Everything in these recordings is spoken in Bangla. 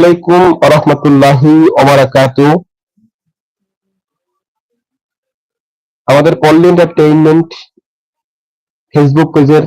আলাইকুম রহমতুল্লাহি আমাদের পল্লী এন্টারটেইনমেন্ট ফেসবুক পেজের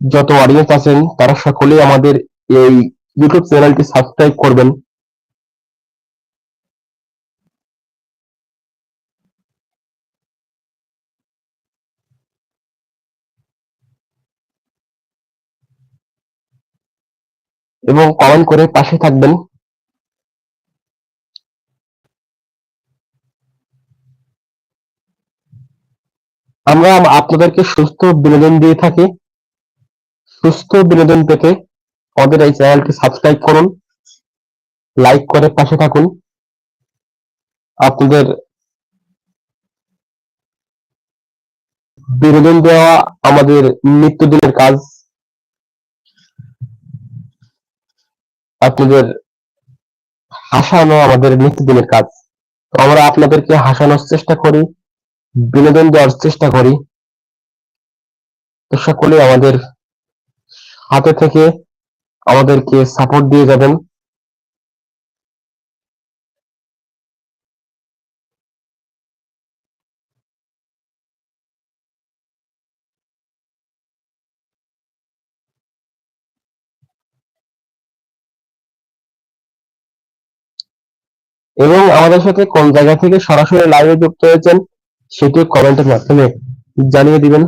যত অডিয়েন্স আছেন, তারা সকলেই আমাদের এই ইউটিউব চ্যানেলটি সাবস্ক্রাইব করবেন। এবং কমেন্ট করে পাশে থাকবেন। আমরা আপনাদেরকে সুস্থ বিনোদন দিয়ে থাকি। সুস্থ বিনোদন পেতে আমাদের এই চ্যানেলটি সাবস্ক্রাইব করুন, লাইক করে পাশে থাকুন। আপনাদের বিনোদন দেওয়া আমাদের নিত্যদিনের কাজ। আপনাদের হাসানো আমাদের নিত্যদিনের কাজ। তো আমরা আপনাদেরকে হাসানোর চেষ্টা করি, বিনোদন দেওয়ার চেষ্টা করি। সকলে আমাদের হাতে থেকে আমাদেরকে সাপোর্ট দিয়ে যাবেন। এবং আমাদের সাথে কোন জায়গা থেকে সরাসরি লাইভে যুক্ত হয়েছেন, সেটি কমেন্টের মাধ্যমে জানিয়ে দিবেন।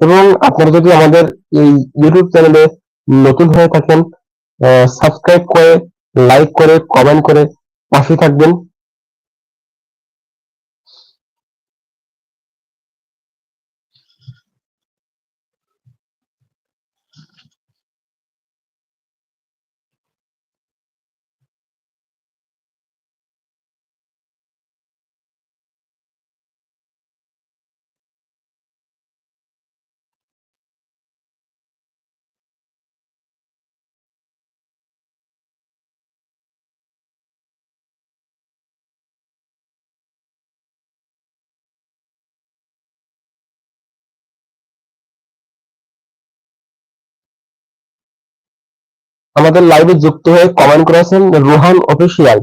এবং আপনারা যদি আমাদের এই ইউটিউব চ্যানেলে নতুন হয়ে থাকেন সাবস্ক্রাইব করে লাইক করে কমেন্ট করে পাশে থাকবেন। আমাদের লাইভে যুক্ত হয়ে কমেন্ট করেছেন রোহান অফিসিয়াল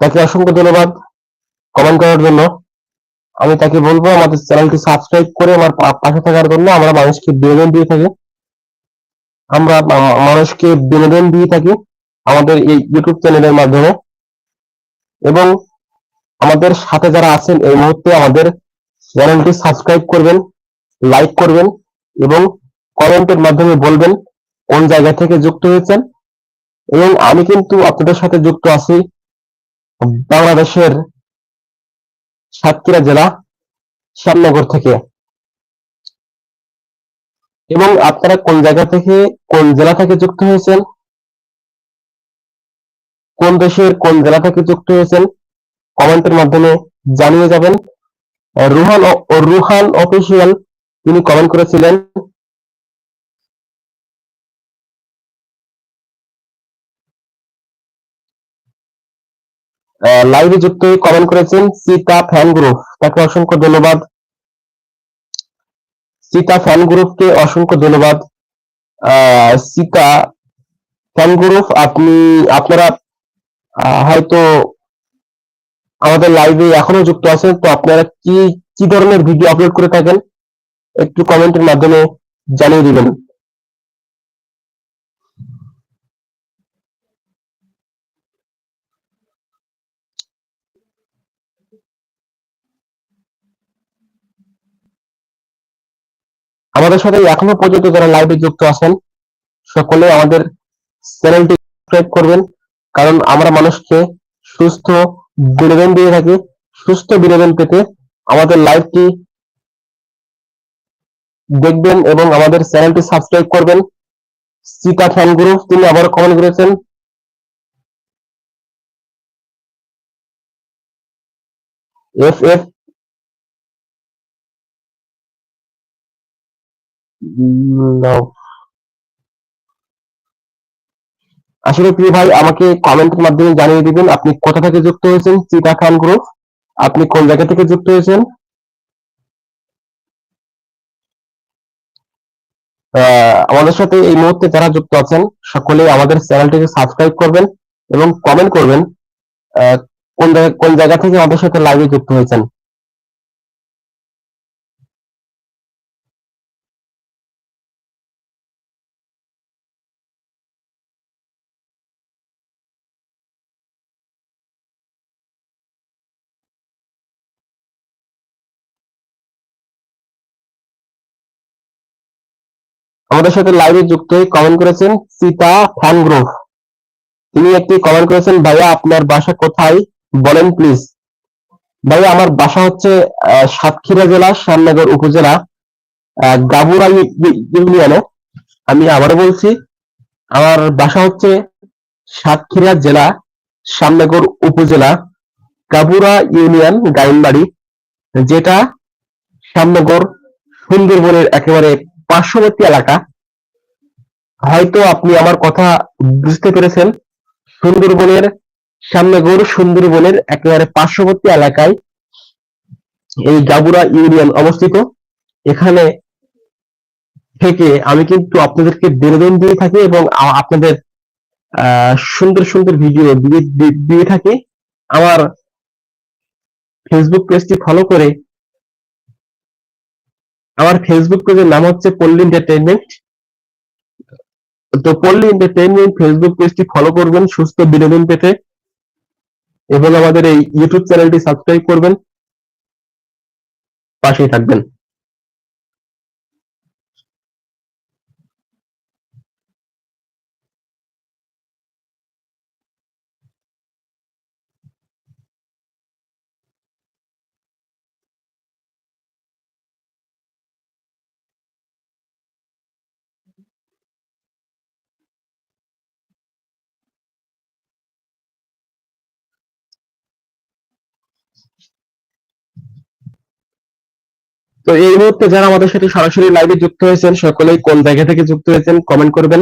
তাকে অসংখ্য ধন্যবাদ কমেন্ট করার জন্য। আমি তাকে বলব, আমাদের চ্যানেলটি সাবস্ক্রাইব করে আমার পাশে থাকার জন্য আমরা মানুষকে বিনোদন দিয়ে থাকি। আমরা মানুষকে বিনোদন দিয়ে থাকি আমাদের এই ইউটিউব চ্যানেলের মাধ্যমে। এবং আমাদের সাথে যারা আছেন এই মুহূর্তে আমাদের চ্যানেলটি সাবস্ক্রাইব করবেন লাইক করবেন এবং কমেন্টের মাধ্যমে বলবেন কোন জায়গা থেকে যুক্ত হয়েছেন? এবং আমি কিন্তু আপনাদের সাথে যুক্ত আছি বাংলাদেশের সাতক্ষীরা জেলা শ্যামনগর থেকে। এবং আপনারা কোন জায়গা থেকে, কোন জেলা থেকে যুক্ত হয়েছেন? কোন দেশের কোন জেলা থেকে যুক্ত হয়েছেন? কমেন্টের মাধ্যমে জানিয়ে যাবেন। রুহান রুহান অফিসিয়াল তিনি কমেন্ট করেছিলেন লাইভে যুক্ত হয়ে কমেন্ট করেছেন সীতা ফ্যান গ্রুপ তাকে অসংখ্য ধন্যবাদ। সীতা ফ্যান গ্রুপকে অসংখ্য ধন্যবাদ। সীতা ফ্যান গ্রুপ আপনি, আপনারা হয়তো আমাদের লাইভে এখনও যুক্ত আছেন, তো আপনারা কি কি ধরনের ভিডিও আপলোড করে থাকেন? একটু কমেন্টের মাধ্যমে জানিয়ে দিবেন। আমাদের সাথে এখনও পর্যন্ত যারা লাইভে যুক্ত আছেন, সকলে আমাদের চ্যানেলটি সাবস্ক্রাইব করবেন। কারণ আমরা মানুষকে সুস্থ বিনোদন দিয়ে থাকি, সুস্থ বিনোদন পেতে আমাদের লাইভটি দেখবেন এবং আমাদের চ্যানেলটি সাবস্ক্রাইব করবেন। সীতা ফ্যান গ্রুপ তিনি আবার কমেন্ট করেছেন। এফ এফ আসলে প্রিয় ভাই, আমাকে কমেন্টের মাধ্যমে জানিয়ে দিবেন আপনি কোথা থেকে যুক্ত হয়েছেন? চিতা খান গ্রুপ আপনি কোন জায়গা থেকে যুক্ত হয়েছেন? আমাদের সাথে এই মুহূর্তে যারা যুক্ত আছেন, সকলে আমাদের চ্যানেলটিকে সাবস্ক্রাইব করবেন এবং কমেন্ট করবেন কোন কোন জায়গা থেকে আমাদের সাথে লাইভে যুক্ত হয়েছেন। আমাদের সাথে লাইভে যুক্ত হয়ে কমেন্ট করেছেন সীতা ফ্যান গ্রুপ তিনি একটি কমেন্ট করেছেন, ভাইয়া, আপনার বাসা কোথায়? বলেন প্লিজ ভাইয়া, আমার বাসা হচ্ছে সাতক্ষীরা জেলা, শ্যামনগর উপজেলা গাবুরা ইউনিয়নে। আমি আবারও বলছি, আমার বাসা হচ্ছে সাতক্ষীরা জেলা, শ্যামনগর উপজেলা, গাবুরা ইউনিয়ন, গাইনবাড়ি, যেটা শ্যামনগর সুন্দরবনের একেবারে পার্শ্ববর্তী এলাকা। হয়তো আপনি আমার কথা বুঝতে পেরেছেন। সুন্দরবনের সামনে গৌর সুন্দরবনের একেবারে পার্শ্ববর্তী এলাকায় এই গাবুরা ইউনিয়ন অবস্থিত। এখানে থেকে আমি কিন্তু আপনাদেরকে বিনোদন দিয়ে থাকি এবং আপনাদের সুন্দর সুন্দর ভিডিও দিয়ে থাকি। আমার ফেসবুক পেজটি ফলো করে আমার ফেসবুক পেজের নাম হচ্ছে পল্লী এন্টারটেনমেন্ট তো পল্লী এন্টারটেইনমেন্ট ফেসবুক পেজটি ফলো করবেন, সুস্থ বিনোদন পেতে। এবং আমাদের এই ইউটিউব চ্যানেলটি সাবস্ক্রাইব করবেন। পাশেই থাকবেন। তো এই মুহূর্তে যারা আমাদের সাথে সরাসরি লাইভে যুক্ত হয়েছেন, সকলেই কোন জায়গা থেকে যুক্ত হয়েছেন কমেন্ট করবেন।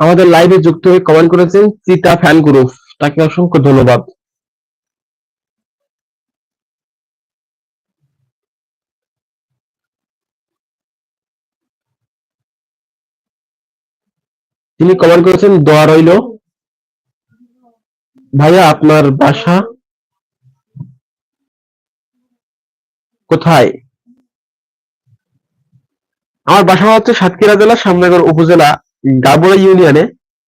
আমাদের লাইভে যুক্ত হয়ে কমেন্ট করেছেন চিতা ফ্যান গ্রুপ তাকে অসংখ্য ধন্যবাদ। তিনি কমেন্ট করেছেন দোয়া রইল। ভাইয়া, আপনার বাসা কোথায়? আমার বাসা হচ্ছে সাতক্ষীরা জেলা সামনগর উপজেলা, গাবড়া ইউনিয়নে,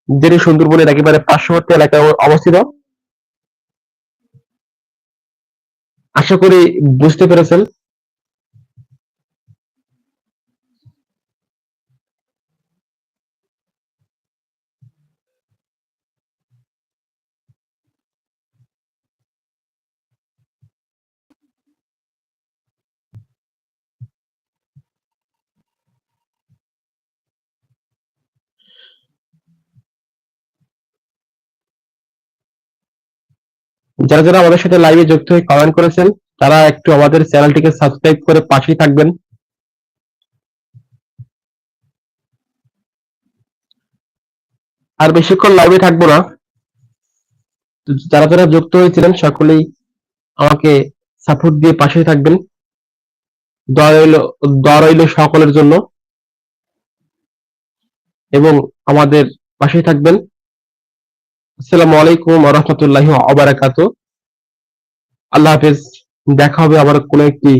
যেটি সুন্দরবনের একেবারে পার্শ্ববর্তী এলাকায় অবস্থিত। আশা করি বুঝতে পেরেছেন। যারা যারা আমাদের সাথে লাইভে যুক্ত হয়ে কমেন্ট করেছেন, তারা একটু আমাদের চ্যানেলটিকে সাবস্ক্রাইব করে পাশেই থাকবেন। আর বেশিক্ষণ লাইভে থাকব না। যারা যারা যুক্ত হয়েছিলেন, সকলেই আমাকে সাপোর্ট দিয়ে পাশেই থাকবেন। দয়া রইল সকলের জন্য। এবং আমাদের পাশেই থাকবেন। আসসালামু আলাইকুম রহমতুল্লাহ অবরাকাত আল্লাহ হাফেজ, দেখা হবে আবার কোন একটি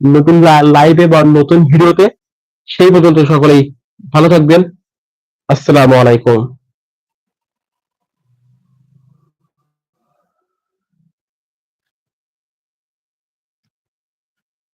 নতুন লাইভে বা নতুন ভিডিওতে সেই পর্যন্ত সকলেই ভালো থাকবেন। আসসালামু আলাইকুম।